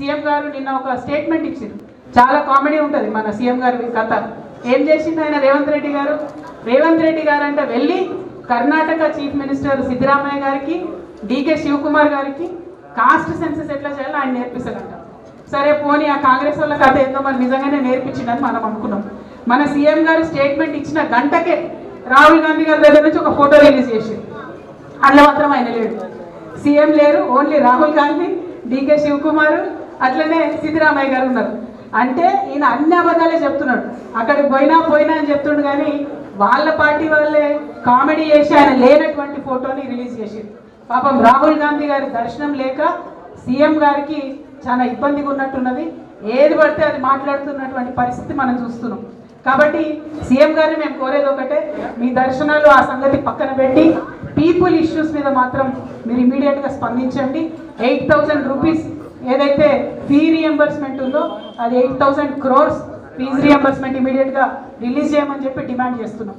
CM గారు నిన్న ఒక స్టేట్మెంట్ ఇచ్చారు చాలా కామెడీ ఉంటుంది మన సీఎం గారి కథ. ఏం చేసింది ఆయన రేవంత్ రెడ్డి గారు? రేవంత్ రెడ్డి గారు అంటే వెళ్ళి కర్ణాటక చీఫ్ మినిస్టర్ సిద్ధరామయ్య గారికి డీకే శివకుమార్ గారికి కాస్ట్ సెన్సెస్ ఎట్లా చేయాలో ఆయన నేర్పిస్తారంట సరే పోనీ ఆ కాంగ్రెస్ వాళ్ళ కథ ఏందో మరి నిజంగానే నేర్పించిందని మనం అనుకున్నాం. మన సీఎం గారు స్టేట్మెంట్ ఇచ్చిన గంటకే రాహుల్ గాంధీ గారి దగ్గర నుంచి ఒక ఫోటో రిలీజ్ చేసింది అందులో మాత్రం ఆయన లేడు. సీఎం లేరు ఓన్లీ రాహుల్ గాంధీ డీకే శివకుమార్ అట్లనే సిద్ధరామయ్య గారు ఉన్నారు. అంటే ఈయన అన్ని అబద్ధాలే చెప్తున్నాడు. అక్కడికి పోయినా పోయినా అని చెప్తుండు కానీ వాళ్ళ పార్టీ వాళ్ళే కామెడీ చేసి ఆయన లేనటువంటి ఫోటోని రిలీజ్ చేసింది పాపం రాహుల్ గాంధీ గారి దర్శనం లేక సీఎం గారికి చాలా ఇబ్బందిగా ఉన్నట్టున్నది. ఏది పడితే అది మాట్లాడుతున్నటువంటి పరిస్థితి మనం చూస్తున్నాం. కాబట్టి సీఎం గారిని మేము కోరేది ఒకటే మీ దర్శనాలు ఆ సంగతి పక్కన పెట్టి పీపుల్ ఇష్యూస్ మీద మాత్రం మీరు ఇమీడియట్గా స్పందించండి. ఎయిట్ థౌజండ్ రూపీస్ ఏదైతే ఫీ రియంబర్స్మెంట్ ఉందో అది eight thousand crores fees reimbursement ఇమీడియట్గా రిలీజ్ చేయమని చెప్పి డిమాండ్ చేస్తున్నాం.